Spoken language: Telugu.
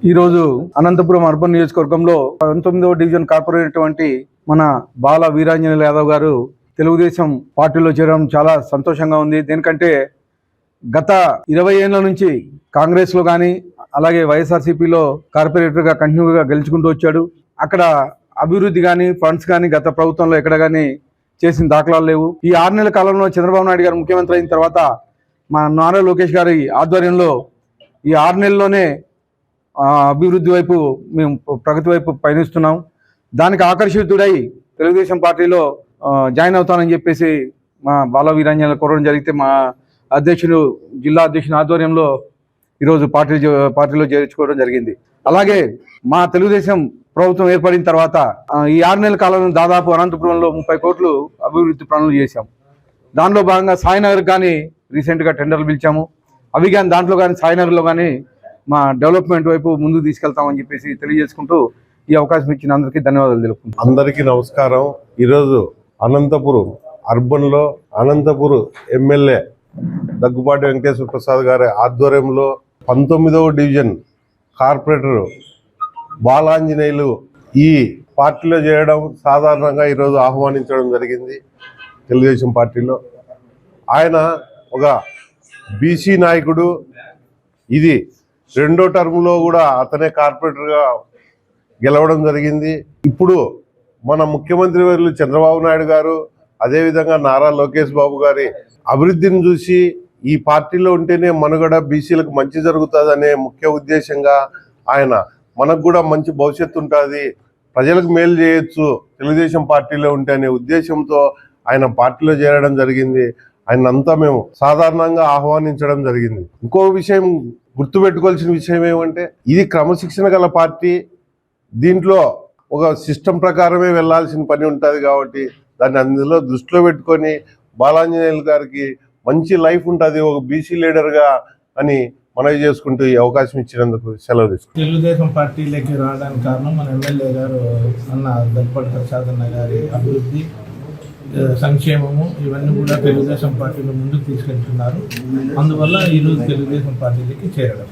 ఈరోజు అనంతపురం అర్బన్ నియోజకవర్గంలో పంతొమ్మిదవ డివిజన్ కార్పొరేట్ వంటి మన బాల వీరాంజనేయులు యాదవ్ గారు తెలుగుదేశం పార్టీలో చేరడం చాలా సంతోషంగా ఉంది. దేనికంటే గత ఇరవై ఏళ్ళ నుంచి కాంగ్రెస్లో కానీ అలాగే వైఎస్ఆర్సీపీలో కార్పొరేటర్గా కంటిన్యూగా గెలుచుకుంటూ వచ్చాడు. అక్కడ అభివృద్ధి కానీ ఫండ్స్ కానీ గత ప్రభుత్వంలో ఎక్కడ కానీ చేసిన దాఖలాలు లేవు. ఈ ఆరు నెలల కాలంలో చంద్రబాబు నాయుడు గారు ముఖ్యమంత్రి అయిన తర్వాత మా నారా లోకేష్ గారి ఆధ్వర్యంలో ఈ ఆరు నెలల్లోనే అభివృద్ధి వైపు మేము ప్రగతి వైపు పయనిస్తున్నాం. దానికి ఆకర్షితుడై తెలుగుదేశం పార్టీలో జాయిన్ అవుతానని చెప్పేసి మా బాల వీరాంజన కోరడం జరిగితే మా అధ్యక్షుడు జిల్లా అధ్యక్షుని ఆధ్వర్యంలో ఈరోజు పార్టీ పార్టీలో చేర్చుకోవడం జరిగింది. అలాగే మా తెలుగుదేశం ప్రభుత్వం ఏర్పడిన తర్వాత ఈ ఆరు నెలల కాలంలో దాదాపు అనంతపురంలో ముప్పై కోట్లు అభివృద్ధి పనులు చేశాం. దానిలో భాగంగా సాయినగర్ కానీ రీసెంట్గా టెండర్లు పిలిచాము. అవి కానీ దాంట్లో కానీ సాయినగర్లో కానీ మా డెవలప్మెంట్ వైపు ముందు తీసుకెళ్తామని చెప్పేసి తెలియజేసుకుంటూ ఈ అవకాశం ఇచ్చిన అందరికీ ధన్యవాదాలు తెలుపుకుంటాం అందరికీ నమస్కారం. ఈరోజు అనంతపురం అర్బన్లో అనంతపురం ఎమ్మెల్యే దగ్గుబాటి వెంకటేశ్వర ప్రసాద్ గారి ఆధ్వర్యంలో పంతొమ్మిదవ డివిజన్ కార్పొరేటర్ బాలాంజనేయులు ఈ పార్టీలో చేయడం సాధారణంగా ఈరోజు ఆహ్వానించడం జరిగింది తెలుగుదేశం పార్టీలో. ఆయన ఒక బీసీ నాయకుడు. ఇది రెండో టర్మ్లో కూడా అతనే కార్పొరేటర్గా గెలవడం జరిగింది. ఇప్పుడు మన ముఖ్యమంత్రి వర్యులు చంద్రబాబు నాయుడు గారు అదేవిధంగా నారా లోకేష్ బాబు గారి అభివృద్ధిని చూసి ఈ పార్టీలో ఉంటేనే మనుగడ బీసీలకు మంచి జరుగుతుంది అనే ముఖ్య ఉద్దేశంగా ఆయన మనకు కూడా మంచి భవిష్యత్తు ఉంటుంది ప్రజలకు మేలు చేయొచ్చు తెలుగుదేశం పార్టీలో ఉంటే అనే ఉద్దేశంతో ఆయన పార్టీలో చేరడం జరిగింది. ఆయన అంతా మేము సాధారణంగా ఆహ్వానించడం జరిగింది. ఇంకో విషయం గుర్తుపెట్టుకోవాల్సిన విషయం ఏమంటే ఇది క్రమశిక్షణ గల పార్టీ దీంట్లో ఒక సిస్టమ్ ప్రకారమే వెళ్ళాల్సిన పని ఉంటుంది కాబట్టి దాన్ని అందులో దృష్టిలో పెట్టుకొని బాలాంజనేయులు గారికి మంచి లైఫ్ ఉంటుంది ఒక బీసీ లీడర్గా అని మనవి చేసుకుంటూ ఈ అవకాశం ఇచ్చినందుకు సెలవు తీసుకుంటాం తెలుగుదేశం పార్టీలోకి రావడానికి కారణం మన ఎమ్మెల్యే గారు అన్న దల్పటి ప్రసాద్ అన్న గారి అభివృద్ధి. సంక్షేమము ఇవన్నీ కూడా తెలుగుదేశం పార్టీలో ముందుకు తీసుకెళ్తున్నారు. అందువల్ల ఈరోజు తెలుగుదేశం పార్టీలకి చేరడం.